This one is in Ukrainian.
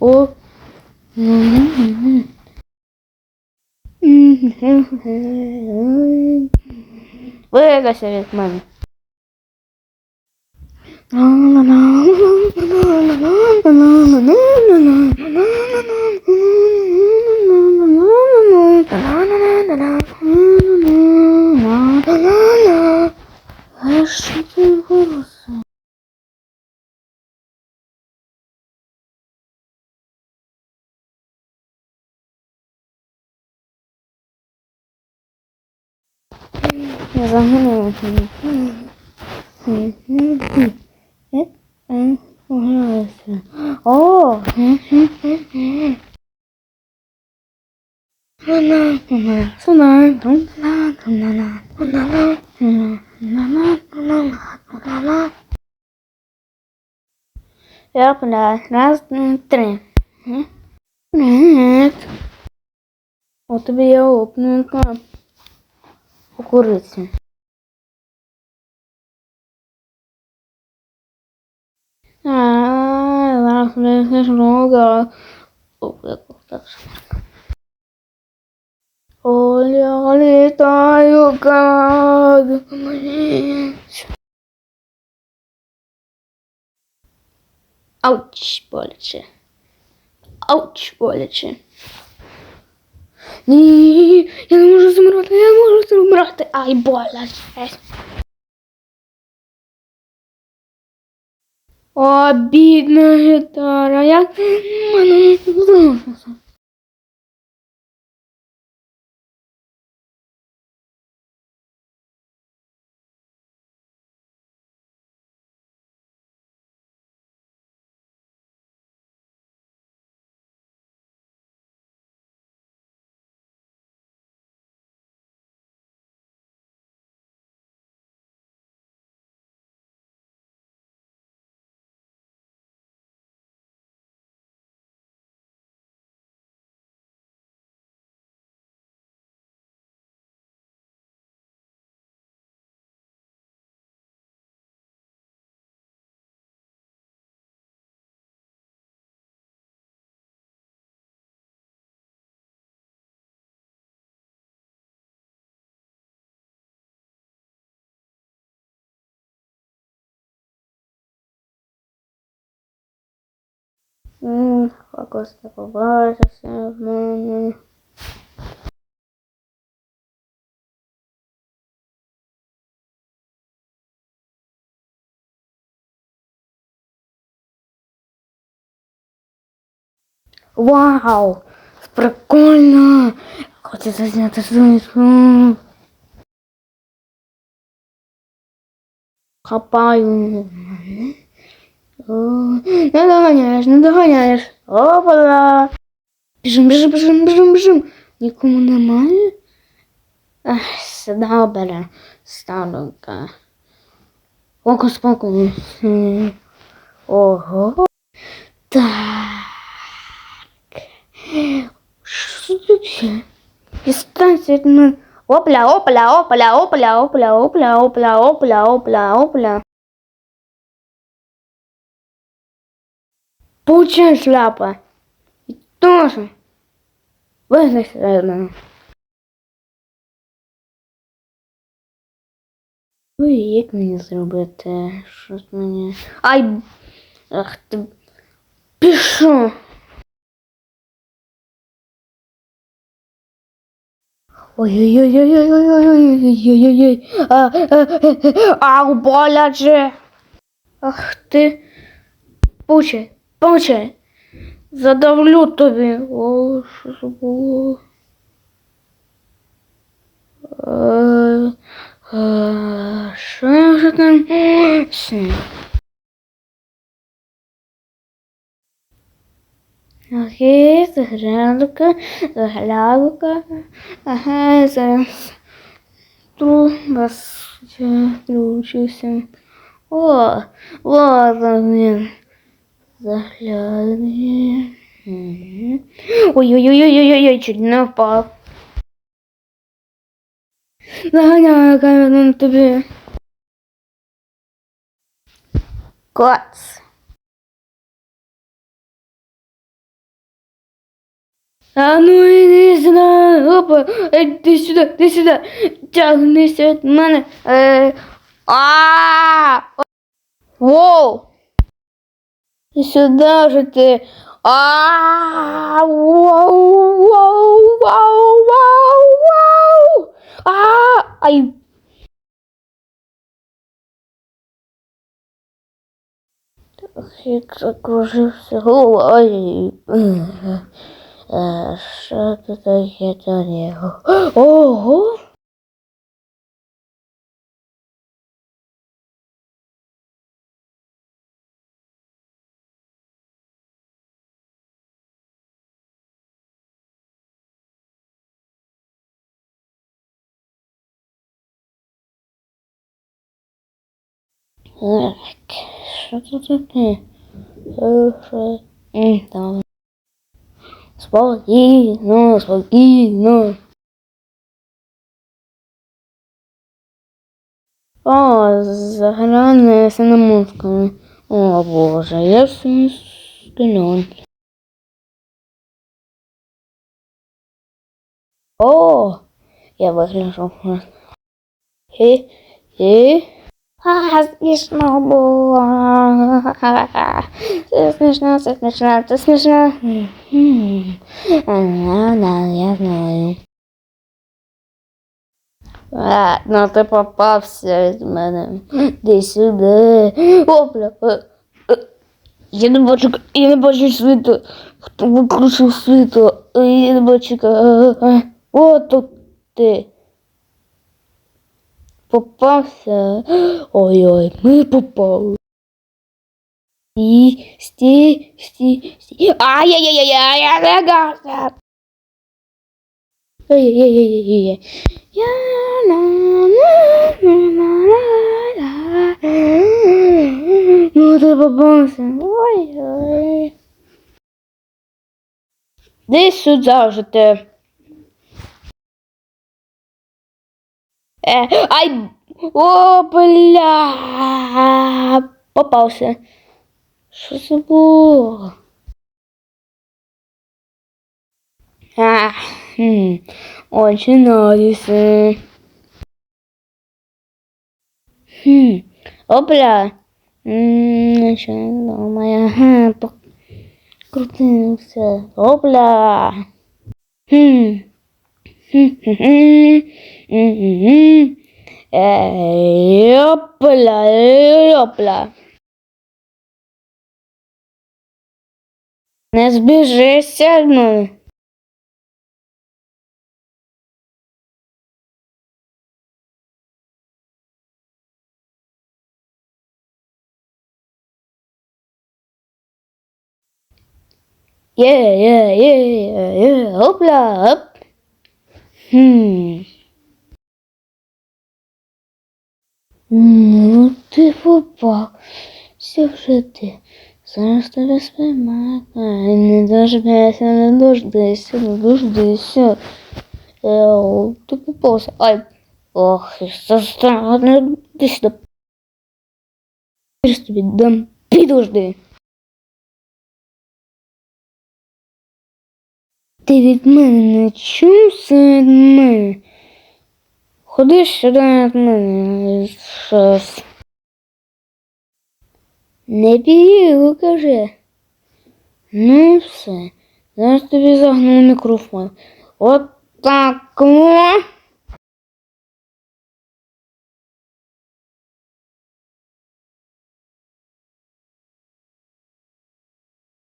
o Buraya göstererek bana. Ja, dan gaan we het doen. En hoe gaan we het doen? Oh! Ja, vandaag naast ja, trein. Wat heb je op een kamp? кукурудзі. Оля, летаю, как Ауч, боляче. Ауч, боляче. Ні, я не можу замирати, я не можу замирати. Ай, боляче. О, бідна гітара, як не мене залишився? Фокус не побачився в мене. Вау! Прикольно! Хочеться зняти сумку. Хапаю. О, Не доганяєш, не доганяєш. Опа! Біжим, біжим, біжим, біжим, біжим. Нікому немає? Ах, добре. Станука. Фокус, фокус. Ого. Так. Що це таке? Дистанція. Опля, опля, опля, опля, опля, опля, опля, опля, опля, опля. Получай шляпа. І тоже. Від мене. Ой, як мені зробити? Щось мені. Ай! Ах ти. Пішов. Ой-ой-ой-ой-ой-ой-ой-ой-ой-ой-ой. Помовчай. Задавлю тобі. О, що це було? Що вже там? Окей, заглянка, заглянка, ага, зараз тут вас включився. О, вот он, блин. Заглядки. Ой-ой-ой-ой-ой-ой, чуть не впав. Заганяю камеру на тобі. Коц. А ну іди сюди, опа, Е, іди сюди, іди сюди, тягнися від мене. Е, а Воу! І сюди же ти. А Воу, воу, вау, вау, вау. А Ай. Трохи закружився головою. Е, Що це таке до нього? Ого! Так, що це таке? Е, що? М, Там. Спокійно, спокійно. О, загране синамонсками. О, боже, я всім стильон. О, я вигляжу. Хі, хі. А, смішно було. Це смішно, це смішно, це смішно. Я знаю. А, ну ти попався від мене. Іди сюди. Опля. Я не бачу, я не бачу світу. Хто викрушив світло? Я не бачу. О, тут ти. Попався. Ой-ой, ми попали. Стій, стій, стій, стій. Ай-яй-яй-яй, я лягався. Ай-яй-яй-яй-яй. Я на на на на на Ну ти попався. Ой-ой. Десь сюди вже ти. Е, ай, о, бля, попався. Що це було? А, хм, очень нравится. Хм, опля. М, Що моя, покрутився. Опля. Хм. Йопла, йопла. Не збіжися від мене. Є, є, є, є, є, опля, оп. Хм. Ну, ти попав. Все вже ти. Зараз тебе. Ай, Не дождайся, не дождайся, не дождайся. Ел, ти попався. Ай. Ох, странно. Ти сюди. Зараз тобі дам. Підожди. Ти від мене не чувся від мене. Ходи сюди від мене. щось. Не бігу, каже. Ну все. Зараз тобі загну мікрофон. От так.